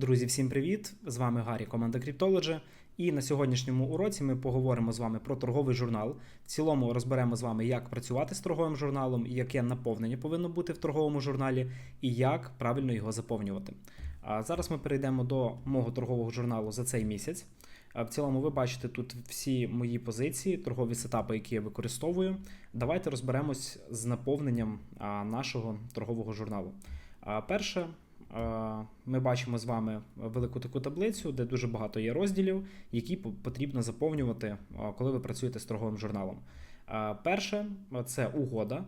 Друзі, всім привіт! З вами Гаррі, команда Cryptology. І на сьогоднішньому уроці ми поговоримо з вами про торговий журнал. В цілому розберемо з вами, як працювати з торговим журналом, яке наповнення повинно бути в торговому журналі, і як правильно його заповнювати. А зараз ми перейдемо до мого торгового журналу за цей місяць. В цілому, ви бачите тут всі мої позиції, торгові сетапи, які я використовую. Давайте розберемось з наповненням нашого торгового журналу. Перше, ми бачимо з вами велику таку таблицю, де дуже багато є розділів, які потрібно заповнювати, коли ви працюєте з торговим журналом. Перше це угода.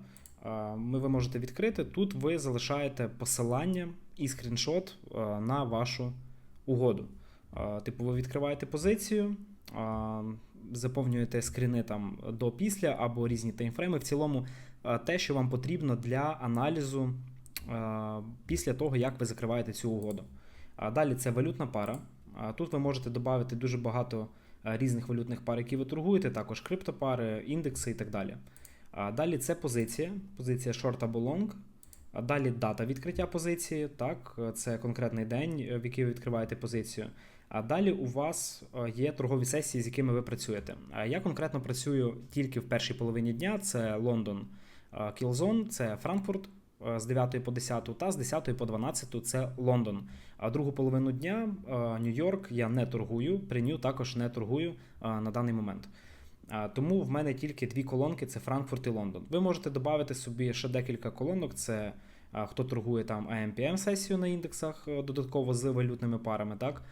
Ми ви можете відкрити. Тут ви залишаєте посилання і скріншот на вашу угоду. Типу, ви відкриваєте позицію, заповнюєте скріни там до після або різні таймфрейми. В цілому, те, що вам потрібно для аналізу після того, як ви закриваєте цю угоду. Далі це валютна пара. Тут ви можете додати дуже багато різних валютних пар, які ви торгуєте, також криптопари, індекси і так далі. Далі це позиція, позиція short або long. Далі дата відкриття позиції, так, це конкретний день, е, в який ви відкриваєте позицію. А далі у вас е, є торгові сесії, з якими ви працюєте. Я конкретно працюю тільки в першій половині дня: це Лондон е, Кілзон, це Франкфурт е, з 9 по 10, та з 10 по 12 це Лондон. А другу половину дня е, Нью-Йорк я не торгую, Приню також не торгую е, на даний момент. Тому в мене тільки дві колонки: це Франкфурт і Лондон. Ви можете додати собі ще декілька колонок. Це хто торгує там AMPM сесію на індексах е, додатково з валютними парами, так?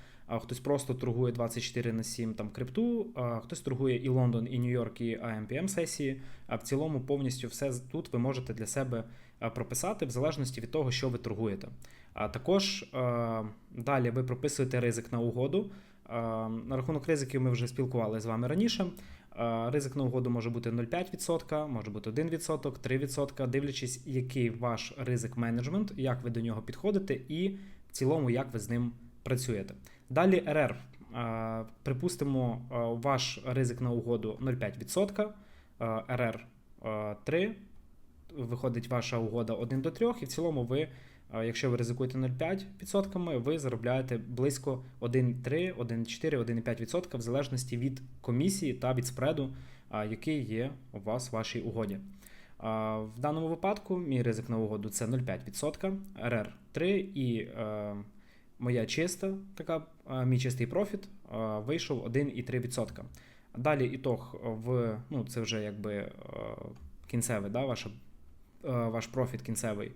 Хтось просто торгує 24 на 7 там крипту, хтось торгує і Лондон, і Нью-Йорк, і AMPM сесії. А в цілому повністю все тут ви можете для себе прописати в залежності від того, що ви торгуєте. А також е, далі ви прописуєте ризик на угоду. Е, На рахунок ризиків ми вже спілкувалися з вами раніше. Е, Ризик на угоду може бути 0,5%, може бути 1%, 3%, дивлячись, який ваш ризик менеджмент, як ви до нього підходите, і в цілому, як ви з ним працюєте. Далі РР. Е, Припустимо, е, ваш ризик на угоду 0,5%, е, РР е, 3, виходить ваша угода 1 до 3, і в цілому ви, е, якщо ви ризикуєте 0,5%, ви заробляєте близько 1,3, 1,4, 1,5% в залежності від комісії та від спреду, який є у вас в вашій угоді. В даному випадку мій ризик на угоду це 0,5%, РР 3 і е, моя чиста, така, е, мій чистий профіт е, вийшов 1,3%. Далі ітог в, ну це вже якби е, кінцевий, да, ваша, е, ваш профіт кінцевий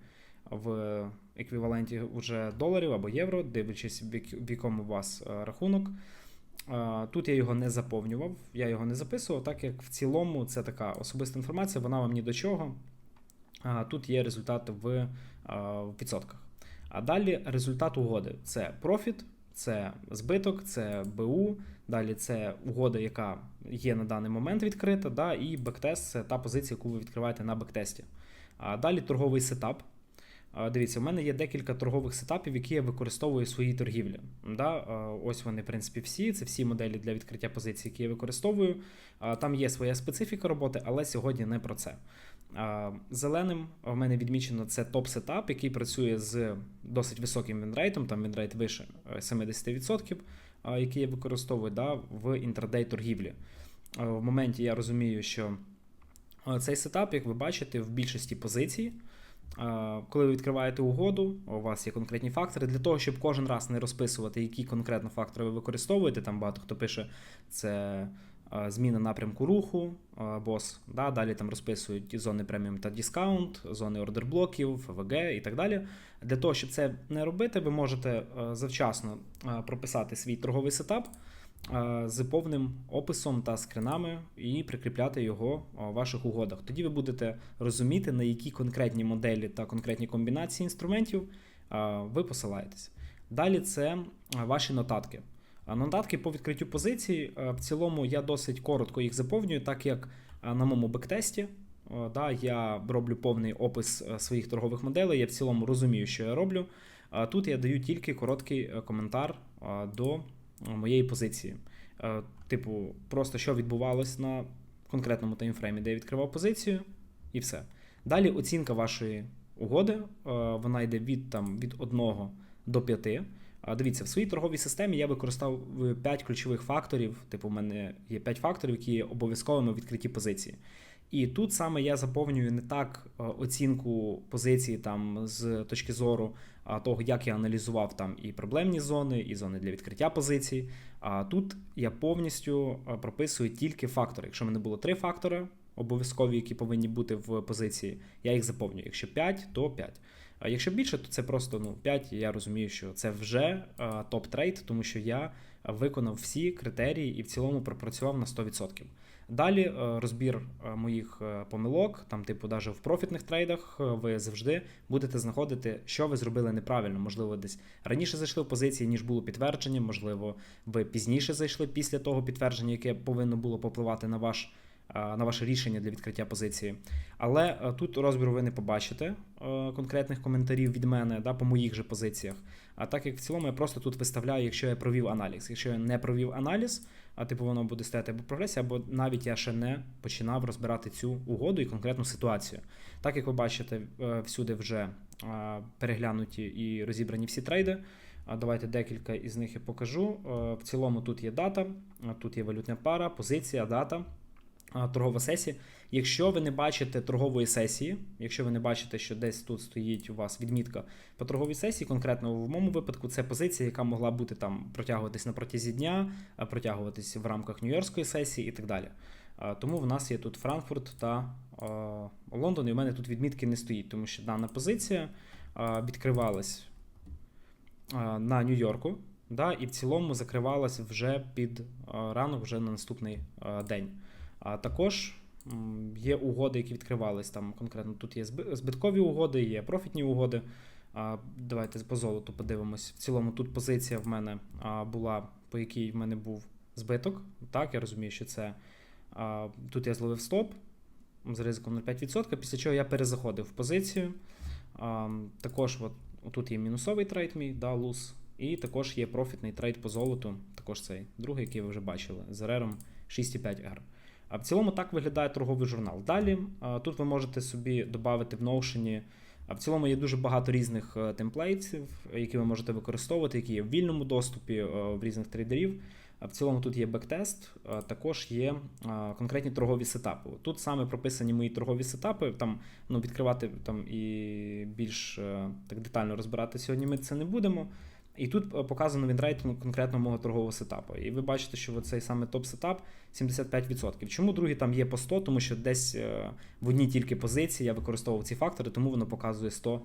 в еквіваленті вже доларів або євро, дивлячись, в якому у вас е, рахунок. Е, Тут я його не заповнював, я його не записував, так як в цілому це така особиста інформація, вона вам ні до чого. Тут є результат е, в відсотках. А далі результат угоди це профіт, це збиток, це БУ. Далі це угода, яка є на даний момент відкрита, да, і бектест це та позиція, яку ви відкриваєте на бектесті. Далі торговий сетап. Дивіться, у мене є декілька торгових сетапів, які я використовую в своїй торгівлі. Да? Ось вони, в принципі, всі. Це всі моделі для відкриття позицій, які я використовую. Там є своя специфіка роботи, але сьогодні не про це. Зеленим в мене відмічено це топ-сетап, який працює з досить високим вінрейтом, там вінрейт вище е, 70%, який я використовую да, в інтрадей торгівлі. В моменті я розумію, що цей сетап, як ви бачите, в більшості позицій. Коли ви відкриваєте угоду, у вас є конкретні фактори. Для того, щоб кожен раз не розписувати, які конкретно фактори ви використовуєте, там багато хто пише, це зміна напрямку руху, бос. Да, далі там розписують зони преміум та дискаунт, зони ордерблоків, ФВГ і так далі. Для того, щоб це не робити, ви можете завчасно прописати свій торговий сетап з повним описом та скринами і прикріпляти його в ваших угодах. Тоді ви будете розуміти, на які конкретні моделі та конкретні комбінації інструментів ви посилаєтесь. Далі це ваші нотатки. Нотатки по відкриттю позицій. В цілому я досить коротко їх заповнюю, так як на моєму бектесті. Да, я роблю повний опис своїх торгових моделей. Я в цілому розумію, що я роблю. Тут я даю тільки короткий е, коментар до моєї позиції. Е, Типу, просто що відбувалось на конкретному таймфреймі, де я відкривав позицію, і все. Далі оцінка вашої угоди, е, вона йде від, там, від 1 до 5. Дивіться, в своїй торговій системі я використовую 5 ключових факторів. Типу, у мене є 5 факторів, які є обов'язковими у відкритті позиції. І тут саме я заповнюю не так е, оцінку позиції там з точки зору того, як я аналізував там і проблемні зони, і зони для відкриття позицій. А тут я повністю е, прописую тільки фактори. Якщо в мене було три фактори обов'язкові, які повинні бути в позиції, я їх заповнюю. Якщо 5, то 5. А якщо більше, то це просто ну 5, і я розумію, що це вже топ-трейд, тому що я виконав всі критерії і в цілому пропрацював на 100%. Далі е, розбір е, моїх е, помилок, там, типу, навіть в профітних трейдах, ви завжди будете знаходити, що ви зробили неправильно. Можливо, десь раніше зайшли в позиції, ніж було підтвердження, можливо, ви пізніше зайшли після того підтвердження, яке повинно було попливати на ваш. На ваше рішення для відкриття позиції. Але тут розбіру ви не побачите конкретних коментарів від мене да, по моїх же позиціях. А так як в цілому я просто тут виставляю, якщо я провів аналіз. Якщо я не провів аналіз, а типу воно буде стояти або прогресія, або навіть я ще не починав розбирати цю угоду і конкретну ситуацію. Так як ви бачите, е, всюди вже е, переглянуті і розібрані всі трейди. Давайте декілька із них я покажу. Е, В цілому тут є дата, тут є валютна пара, позиція, дата, торгова сесія. Якщо ви не бачите торгової сесії, якщо ви не бачите, що десь тут стоїть у вас відмітка по торговій сесії, конкретно в моєму випадку, це позиція, яка могла бути там протягуватись на протязі дня, протягуватись в рамках Нью-Йоркської сесії і так далі. Тому в нас є тут Франкфурт та Лондон, і в мене тут відмітки не стоїть, тому що дана позиція відкривалась на Нью-Йорку, да, і в цілому закривалась вже під ранок, вже на наступний день. А також є угоди, які відкривались там конкретно. Тут є збиткові угоди, є профітні угоди. Давайте по золоту подивимось. В цілому тут позиція в мене була, по якій в мене був збиток. Так, я розумію, що це тут я зловив стоп з ризиком 0,5%, після чого я перезаходив в позицію. Також от, тут є мінусовий трейд мій, да, луз, і також є профітний трейд по золоту, також цей другий, який ви вже бачили, з РРом 6,5R. А в цілому так виглядає торговий журнал. Далі тут ви можете собі додати в Notion. А в цілому є дуже багато різних е, темплейтів, які ви можете використовувати, які є в вільному доступі е, в різних трейдерів. А в цілому тут є бектест, також є конкретні торгові сетапи. Тут саме прописані мої торгові сетапи. Там ну, відкривати там і більш е, так детально розбирати сьогодні ми це не будемо. І тут е, показано вінрейт конкретно мого торгового сетапу. І ви бачите, що цей саме топ-сетап 75%. Чому другий там є по 100? Тому що десь е, в одній тільки позиції я використовував ці фактори, тому воно показує 100%.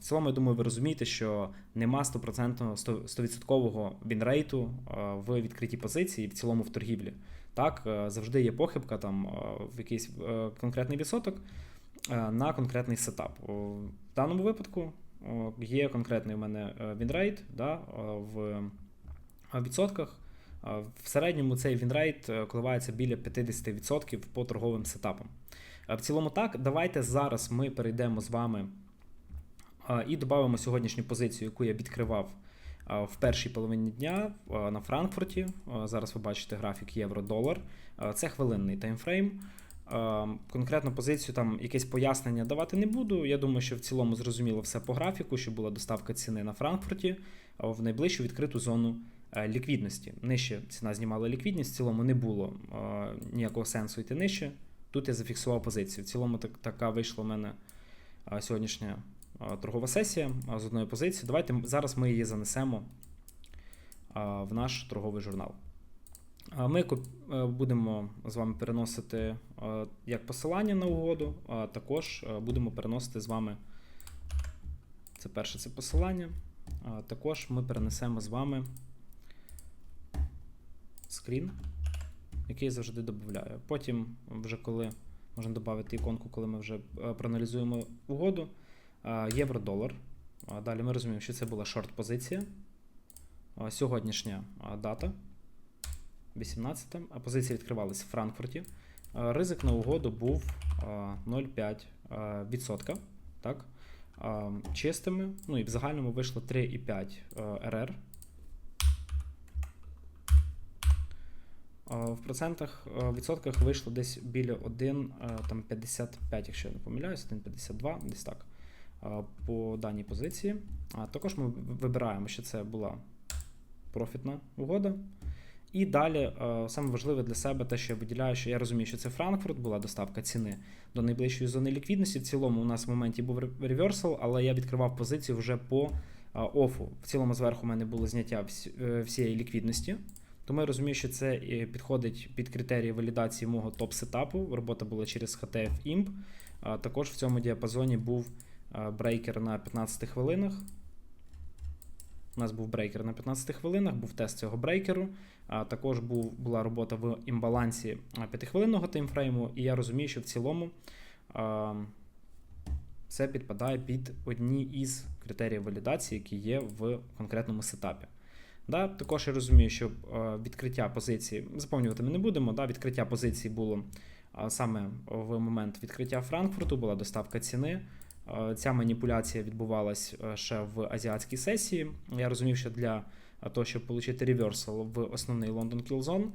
В цілому, я думаю, ви розумієте, що нема 100% 100% вінрейту е, в відкритій позиції, в цілому в торгівлі. Так, е, завжди є похибка там е, в якийсь е, конкретний відсоток е, на конкретний сетап. В даному випадку є конкретний у мене е, вінрейт да, е, в е, відсотках. Е, В середньому цей вінрейт е, коливається біля 50% по торговим сетапам. Е, В цілому так, давайте зараз ми перейдемо з вами е, і додамо сьогоднішню позицію, яку я відкривав е, в першій половині дня е, на Франкфурті. Е, Зараз ви бачите графік євро-долар. Е, Це хвилинний таймфрейм. Е, Конкретну позицію там якесь пояснення давати не буду. Я думаю, що в цілому зрозуміло все по графіку, що була доставка ціни на Франкфурті е, в найближчу відкриту зону е, ліквідності. Нижче ціна знімала ліквідність, в цілому не було е, ніякого сенсу йти нижче. Тут я зафіксував позицію. В цілому так, така вийшла в мене сьогоднішня торгова сесія з одної позиції. Давайте зараз ми її занесемо в наш торговий журнал. Ми е, будемо з вами переносити е, як посилання на угоду, а також е, будемо переносити з вами це перше це посилання. Також ми перенесемо з вами скрін, який я завжди додаю. Потім, вже коли можна додати іконку, коли ми вже проаналізуємо угоду, євро-долар. Далі ми розуміємо, що це була шорт-позиція. Сьогоднішня дата. 18, а позиція відкривалася в Франкфурті. Е, Ризик на угоду був е, 0,5%. е, Так? Е, Чистими. Ну і в загальному вийшло 3,5 е, РР. В процентах, в відсотках вийшло десь біля 1,55, якщо я не помиляюсь, 1,52, десь так. по даній позиції. А також ми вибираємо, що це була профітна угода. І далі, е, саме важливе для себе те, що я виділяю, що я розумію, що це Франкфурт, була доставка ціни до найближчої зони ліквідності. В цілому у нас в моменті був реверсал, але я відкривав позицію вже по е, офу. В цілому зверху у мене було зняття е, всієї ліквідності. Тому я розумію, що це підходить під критерії валідації мого топ-сетапу. Робота була через HTF IMP. Також в цьому діапазоні був брейкер на 15 хвилинах. У нас був брейкер на 15 хвилинах, був тест цього брейкеру. Також був, була робота в імбалансі 5-хвилинного таймфрейму, і я розумію, що в цілому це підпадає під одні із критеріїв валідації, які є в конкретному сетапі. Да, також я розумію, що відкриття позиції, заповнювати ми не будемо. Да, відкриття позиції було саме в момент відкриття Франкфурту, була доставка ціни. Ця маніпуляція відбувалась ще в азіатській сесії. Я розумів, що для того, щоб отримати реверсал в основний Лондон Кілзон,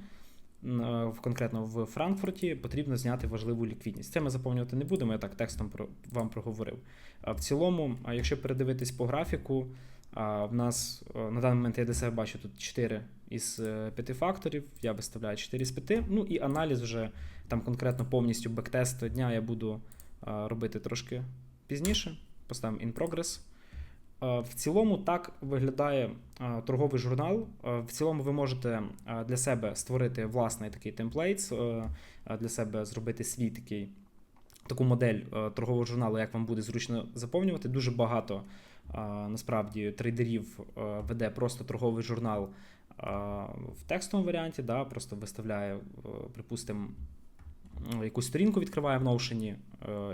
в конкретно в Франкфурті, потрібно зняти важливу ліквідність. Це ми заповнювати не будемо, я так текстом про вам проговорив. А В цілому, а якщо передивитись по графіку, а, в нас е, на даний момент я для себе бачу тут 4 із 5 факторів, я виставляю 4 з 5. Ну і аналіз вже там конкретно повністю бектест дня я буду робити трошки пізніше. Поставимо in progress. Е, В цілому так виглядає е, торговий журнал. Е, В цілому ви можете для себе створити власний такий темплейт, для себе зробити свій такий. Таку модель торгового журналу, як вам буде зручно заповнювати. Дуже багато насправді трейдерів веде просто торговий журнал в текстовому варіанті, да, просто виставляє, припустимо, якусь сторінку відкриває в Notion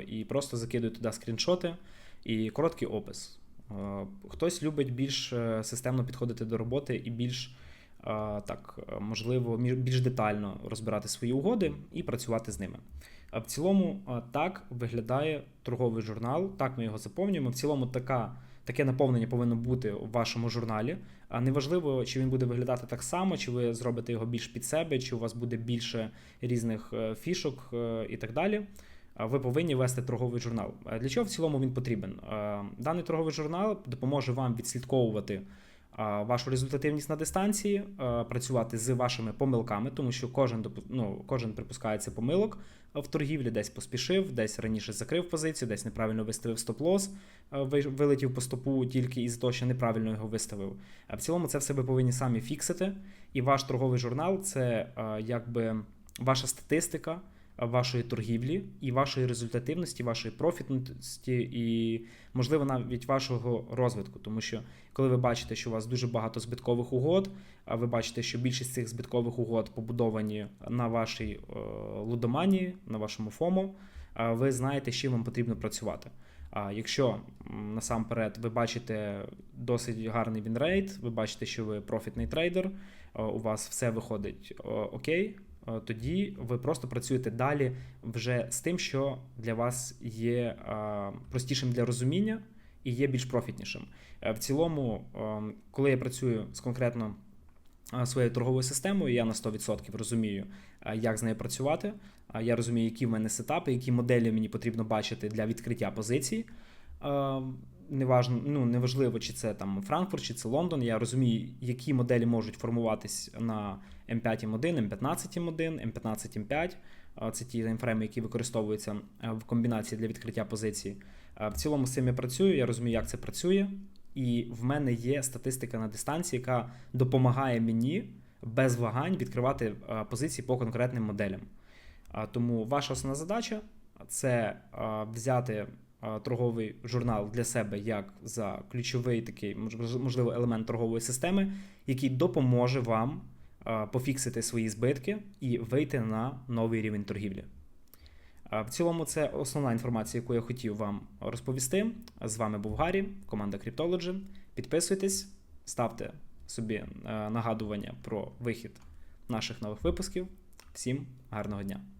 і просто закидує туди скріншоти і короткий опис. Е, Хтось любить більш е, системно підходити до роботи і більш е, так, можливо, більш детально розбирати свої угоди і працювати з ними. В цілому так виглядає торговий журнал, так ми його заповнюємо. В цілому така, таке наповнення повинно бути у вашому журналі. А неважливо, чи він буде виглядати так само, чи ви зробите його більш під себе, чи у вас буде більше різних фішок і так далі. Ви повинні вести торговий журнал. Для чого в цілому він потрібен? Даний торговий журнал допоможе вам відслідковувати вашу результативність на дистанції, працювати з вашими помилками, тому що кожен ну, кожен припускається помилок в торгівлі, десь поспішив, десь раніше закрив позицію, десь неправильно виставив стоп-лос, вилетів по стопу тільки із того, що неправильно його виставив. А в цілому це все ви повинні самі фіксити. І ваш торговий журнал це якби ваша статистика вашої торгівлі і вашої результативності, вашої профітності і, можливо, навіть вашого розвитку. Тому що коли ви бачите, що у вас дуже багато збиткових угод, а ви бачите, що більшість цих збиткових угод побудовані на вашій е, лудоманії, на вашому ФОМО, ви знаєте, з чим вам потрібно працювати. А якщо насамперед ви бачите досить гарний вінрейт, ви бачите, що ви профітний трейдер, у вас все виходить е, окей, тоді ви просто працюєте далі вже з тим, що для вас є е, простішим для розуміння і є більш профітнішим. Е, В цілому, е, коли я працюю з конкретно е, своєю торговою системою, я на 100% розумію, е, як з нею працювати. Е, Я розумію, які в мене сетапи, які моделі мені потрібно бачити для відкриття позицій. Е, Неважно, ну, неважливо, чи це там Франкфурт, чи це Лондон. Я розумію, які моделі можуть формуватись на М5 М1, М15 М1, М15 М5. Е, Це ті таймфрейми, які використовуються е, в комбінації для відкриття позицій. Е, В цілому з цим я працюю, я розумію, як це працює. І в мене є статистика на дистанції, яка допомагає мені без вагань відкривати е, позиції по конкретним моделям. Тому ваша основна задача це взяти торговий журнал для себе як за ключовий такий, мож- можливо, елемент торгової системи, який допоможе вам пофіксити свої збитки і вийти на новий рівень торгівлі. В цілому, це основна інформація, яку я хотів вам розповісти. З вами був Гаррі, команда Cryptology. Підписуйтесь, ставте собі е, нагадування про вихід наших нових випусків. Всім гарного дня!